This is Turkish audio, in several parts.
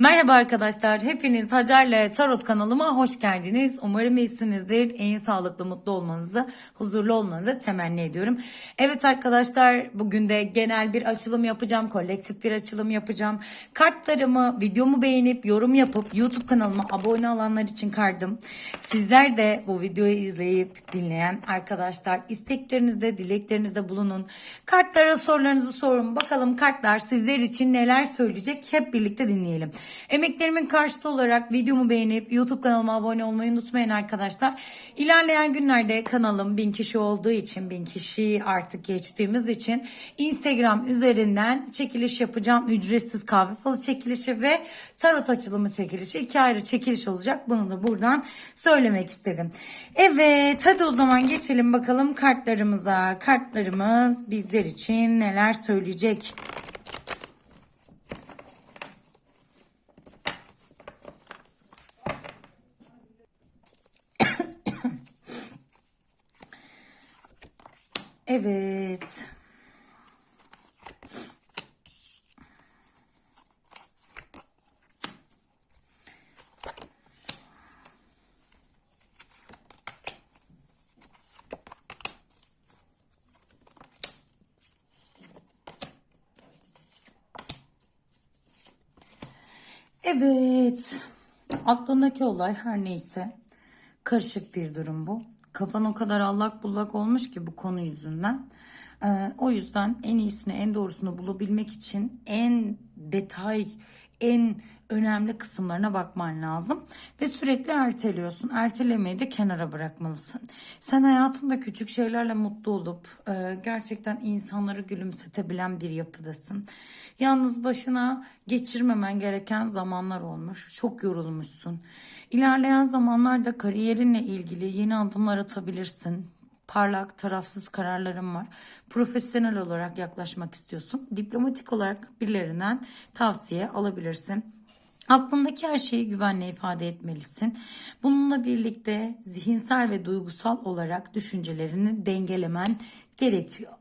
Merhaba arkadaşlar. Hepiniz Hacer'le Tarot kanalıma hoş geldiniz. Umarım iyisinizdir. En sağlıklı, mutlu olmanızı, huzurlu olmanızı temenni ediyorum. Evet arkadaşlar bugün de genel bir açılım yapacağım. Kolektif bir açılım yapacağım. Kartlarımı, videomu beğenip yorum yapıp YouTube kanalıma abone olanlar için kardım. Sizler de bu videoyu izleyip dinleyen arkadaşlar isteklerinizde, dileklerinizde bulunun. Kartlara sorularınızı sorun. Bakalım kartlar sizler için neler söyleyecek hep birlikte dinleyelim. Emeklerimin karşılığı olarak videomu beğenip YouTube kanalıma abone olmayı unutmayın arkadaşlar. İlerleyen günlerde kanalım bin kişi olduğu için bin kişiyi artık geçtiğimiz için Instagram üzerinden çekiliş yapacağım. Ücretsiz kahve falı çekilişi ve tarot açılımı çekilişi. iki ayrı çekiliş olacak. Bunu da buradan söylemek istedim. Evet hadi o zaman geçelim bakalım kartlarımıza. Kartlarımız bizler için neler söyleyecek? Evet. Evet. Aklındaki olay her neyse karışık bir durum bu. Kafan o kadar allak bullak olmuş ki bu konu yüzünden. Ee, o yüzden en iyisini en doğrusunu bulabilmek için en detay en önemli kısımlarına bakman lazım ve sürekli erteliyorsun. Ertelemeyi de kenara bırakmalısın. Sen hayatında küçük şeylerle mutlu olup e, gerçekten insanları gülümsetebilen bir yapıdasın. Yalnız başına geçirmemen gereken zamanlar olmuş. Çok yorulmuşsun. İlerleyen zamanlarda kariyerinle ilgili yeni adımlar atabilirsin parlak, tarafsız kararlarım var. Profesyonel olarak yaklaşmak istiyorsun. Diplomatik olarak birilerinden tavsiye alabilirsin. Aklındaki her şeyi güvenle ifade etmelisin. Bununla birlikte zihinsel ve duygusal olarak düşüncelerini dengelemen gerekiyor.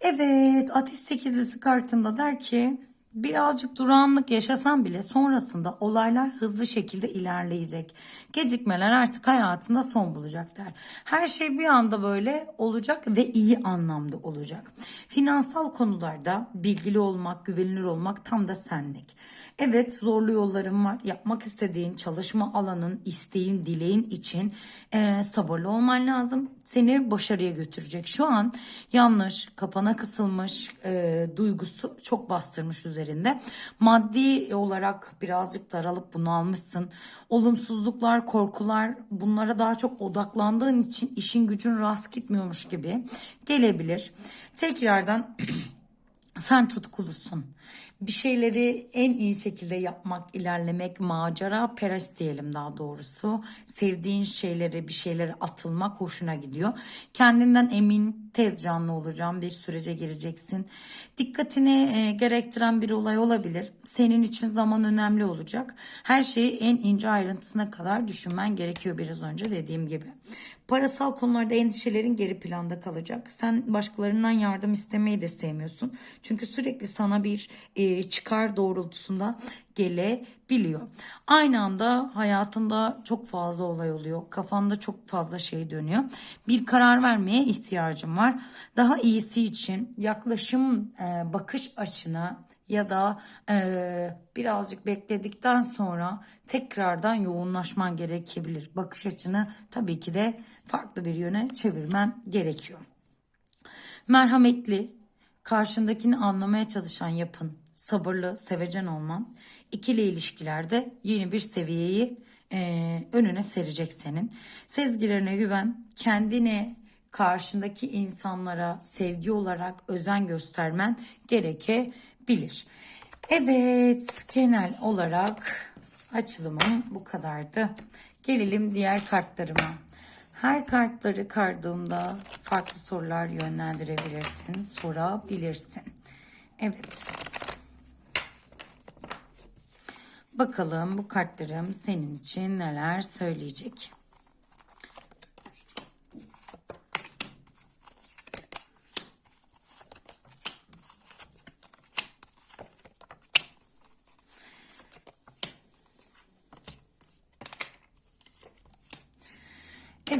Evet, Ateş sekizlisi kartında der ki birazcık durağanlık yaşasan bile sonrasında olaylar hızlı şekilde ilerleyecek. Gecikmeler artık hayatında son bulacak der. Her şey bir anda böyle olacak ve iyi anlamda olacak. Finansal konularda bilgili olmak, güvenilir olmak tam da senlik. Evet zorlu yollarım var. Yapmak istediğin çalışma alanın, isteğin, dileğin için e, sabırlı olman lazım. Seni başarıya götürecek. Şu an yanlış, kapana kısılmış e, duygusu çok bastırmış üzerinde. Maddi olarak birazcık daralıp bunalmışsın. Olumsuzluklar, korkular bunlara daha çok odaklandığın için işin gücün rast gitmiyormuş gibi gelebilir. Tekrardan sen tutkulusun. Bir şeyleri en iyi şekilde yapmak, ilerlemek, macera perest diyelim daha doğrusu. Sevdiğin şeyleri, bir şeylere atılmak hoşuna gidiyor. Kendinden emin, tez canlı olacağım bir sürece gireceksin. Dikkatini e, gerektiren bir olay olabilir. Senin için zaman önemli olacak. Her şeyi en ince ayrıntısına kadar düşünmen gerekiyor biraz önce dediğim gibi. Parasal konularda endişelerin geri planda kalacak. Sen başkalarından yardım istemeyi de sevmiyorsun. Çünkü sürekli sana bir e, çıkar doğrultusunda gelebiliyor. Aynı anda hayatında çok fazla olay oluyor. Kafanda çok fazla şey dönüyor. Bir karar vermeye ihtiyacım var. Daha iyisi için yaklaşım e, bakış açına ya da e, birazcık bekledikten sonra tekrardan yoğunlaşman gerekebilir. Bakış açını tabii ki de farklı bir yöne çevirmen gerekiyor. Merhametli, karşındakini anlamaya çalışan yapın, sabırlı, sevecen olman, ikili ilişkilerde yeni bir seviyeyi e, önüne serecek senin. Sezgilerine güven, kendine karşındaki insanlara sevgi olarak özen göstermen gerekebilir. Evet, genel olarak açılımım bu kadardı. Gelelim diğer kartlarıma. Her kartları kardığımda farklı sorular yönlendirebilirsin, sorabilirsin. Evet. Bakalım bu kartlarım senin için neler söyleyecek.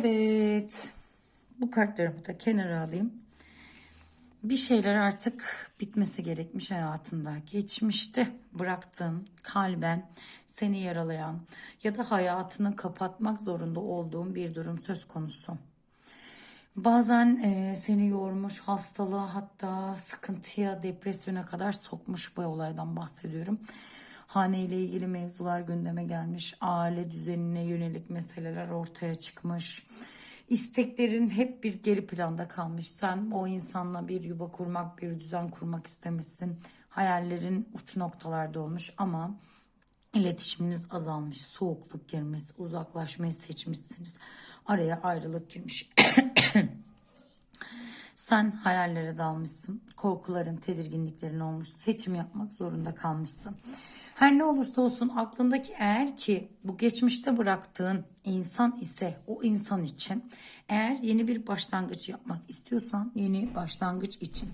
Evet. Bu kartlarımı da kenara alayım. Bir şeyler artık bitmesi gerekmiş hayatında. Geçmişte bıraktığın kalben seni yaralayan ya da hayatını kapatmak zorunda olduğun bir durum söz konusu. Bazen e, seni yormuş, hastalığa hatta sıkıntıya, depresyona kadar sokmuş bu olaydan bahsediyorum. Hane ile ilgili mevzular gündeme gelmiş, aile düzenine yönelik meseleler ortaya çıkmış. İsteklerin hep bir geri planda kalmış. Sen o insanla bir yuva kurmak, bir düzen kurmak istemişsin. Hayallerin uç noktalarda olmuş ama İletişiminiz azalmış, soğukluk girmiş, uzaklaşmayı seçmişsiniz. Araya ayrılık girmiş. Sen hayallere dalmışsın. Korkuların, tedirginliklerin olmuş. Seçim yapmak zorunda kalmışsın. Her ne olursa olsun aklındaki eğer ki bu geçmişte bıraktığın insan ise o insan için eğer yeni bir başlangıç yapmak istiyorsan yeni başlangıç için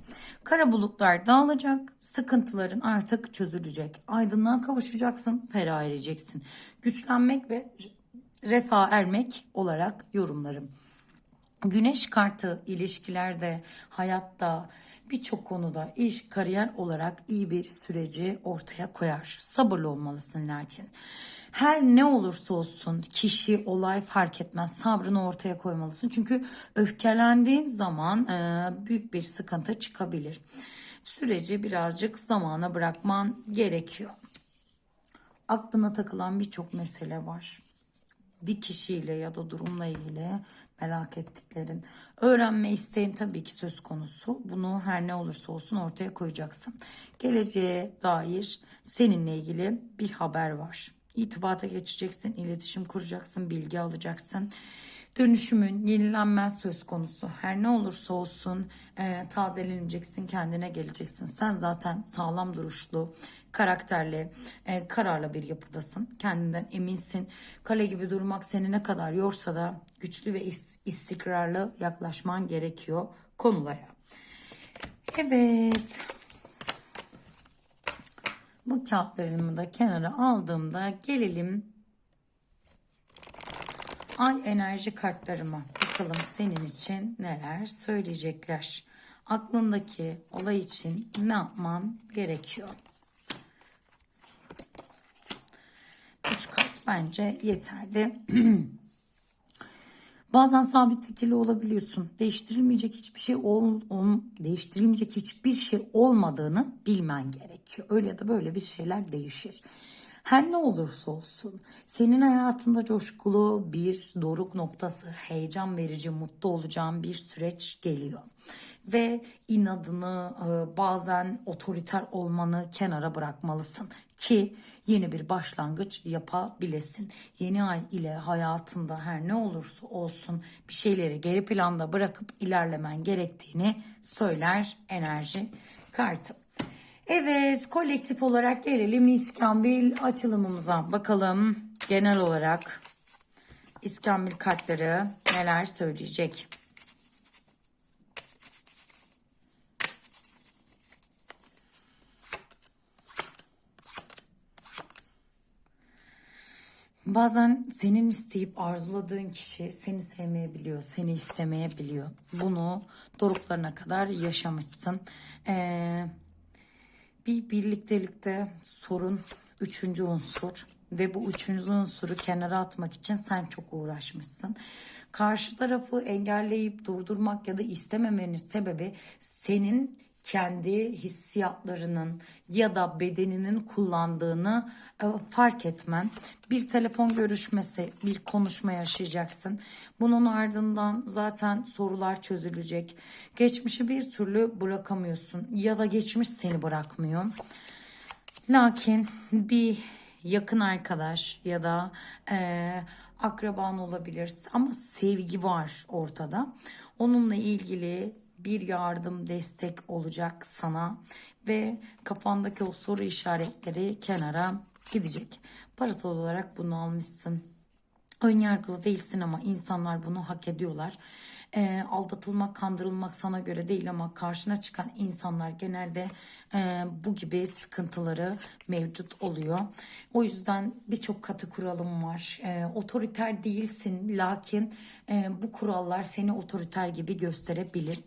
kara bulutlar dağılacak, sıkıntıların artık çözülecek. Aydınlığa kavuşacaksın, ferah ereceksin. Güçlenmek ve refah ermek olarak yorumlarım. Güneş kartı ilişkilerde, hayatta, birçok konuda iş, kariyer olarak iyi bir süreci ortaya koyar. Sabırlı olmalısın lakin. Her ne olursa olsun kişi, olay fark etmez. Sabrını ortaya koymalısın. Çünkü öfkelendiğin zaman e, büyük bir sıkıntı çıkabilir. Süreci birazcık zamana bırakman gerekiyor. Aklına takılan birçok mesele var bir kişiyle ya da durumla ilgili merak ettiklerin, öğrenme isteğin tabii ki söz konusu. Bunu her ne olursa olsun ortaya koyacaksın. Geleceğe dair seninle ilgili bir haber var. İtibata geçeceksin, iletişim kuracaksın, bilgi alacaksın. Dönüşümün yenilenmez söz konusu. Her ne olursa olsun e, tazeleneceksin, kendine geleceksin. Sen zaten sağlam duruşlu, karakterli, e, kararlı bir yapıdasın. Kendinden eminsin. Kale gibi durmak seni ne kadar yorsa da güçlü ve is- istikrarlı yaklaşman gerekiyor konulara. Evet. Bu kağıtlarımı da kenara aldığımda gelelim ay enerji kartlarıma. Bakalım senin için neler söyleyecekler. Aklındaki olay için ne yapman gerekiyor? Üç kart bence yeterli. Bazen sabit fikirli olabiliyorsun. Değiştirilmeyecek hiçbir şey ol, ol, değiştirilmeyecek hiçbir şey olmadığını bilmen gerekiyor. Öyle ya da böyle bir şeyler değişir. Her ne olursa olsun senin hayatında coşkulu bir doruk noktası, heyecan verici, mutlu olacağın bir süreç geliyor. Ve inadını e, bazen otoriter olmanı kenara bırakmalısın ki yeni bir başlangıç yapabilesin. Yeni ay ile hayatında her ne olursa olsun bir şeyleri geri planda bırakıp ilerlemen gerektiğini söyler enerji kartı. Evet, kolektif olarak gelelim İskambil açılımımıza. Bakalım genel olarak İskambil kartları neler söyleyecek. Bazen senin isteyip arzuladığın kişi seni sevmeyebiliyor, seni istemeyebiliyor. Bunu doruklarına kadar yaşamışsın. Ee, bir birliktelikte sorun üçüncü unsur ve bu üçüncü unsuru kenara atmak için sen çok uğraşmışsın. Karşı tarafı engelleyip durdurmak ya da istememenin sebebi senin kendi hissiyatlarının ya da bedeninin kullandığını e, fark etmen. Bir telefon görüşmesi, bir konuşma yaşayacaksın. Bunun ardından zaten sorular çözülecek. Geçmişi bir türlü bırakamıyorsun ya da geçmiş seni bırakmıyor. Lakin bir yakın arkadaş ya da e, akraban olabilir ama sevgi var ortada. Onunla ilgili bir yardım, destek olacak sana ve kafandaki o soru işaretleri kenara gidecek. Parasal olarak bunu almışsın. Önyargılı değilsin ama insanlar bunu hak ediyorlar. Ee, aldatılmak, kandırılmak sana göre değil ama karşına çıkan insanlar genelde e, bu gibi sıkıntıları mevcut oluyor. O yüzden birçok katı kuralım var. Ee, otoriter değilsin lakin e, bu kurallar seni otoriter gibi gösterebilir.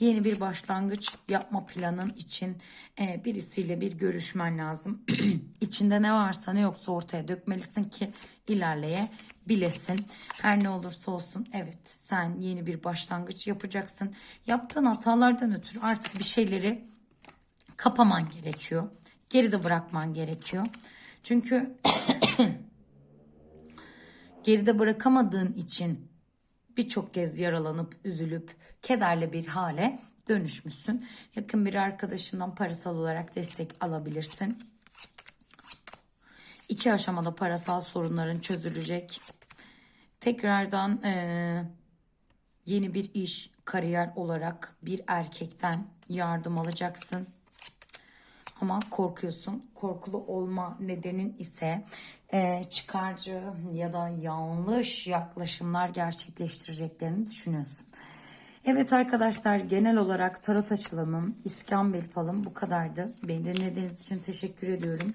Yeni bir başlangıç yapma planın için e, birisiyle bir görüşmen lazım. İçinde ne varsa ne yoksa ortaya dökmelisin ki ilerleyebilesin. Her ne olursa olsun evet sen yeni bir başlangıç yapacaksın. Yaptığın hatalardan ötürü artık bir şeyleri kapaman gerekiyor. Geride bırakman gerekiyor. Çünkü geride bırakamadığın için birçok kez yaralanıp üzülüp kederli bir hale dönüşmüşsün. Yakın bir arkadaşından parasal olarak destek alabilirsin. İki aşamada parasal sorunların çözülecek. Tekrardan eee, yeni bir iş, kariyer olarak bir erkekten yardım alacaksın. Ama korkuyorsun. Korkulu olma nedenin ise eee, çıkarcı ya da yanlış yaklaşımlar gerçekleştireceklerini düşünüyorsun. Evet arkadaşlar genel olarak tarot açılımım, iskambil falım bu kadardı. Beni dinlediğiniz için teşekkür ediyorum.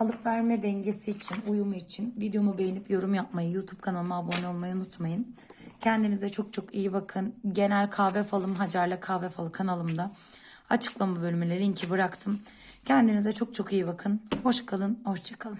Alıp verme dengesi için, uyumu için videomu beğenip yorum yapmayı, YouTube kanalıma abone olmayı unutmayın. Kendinize çok çok iyi bakın. Genel kahve falım Hacer'le kahve falı kanalımda açıklama bölümüne linki bıraktım. Kendinize çok çok iyi bakın. Hoş kalın, hoşça kalın.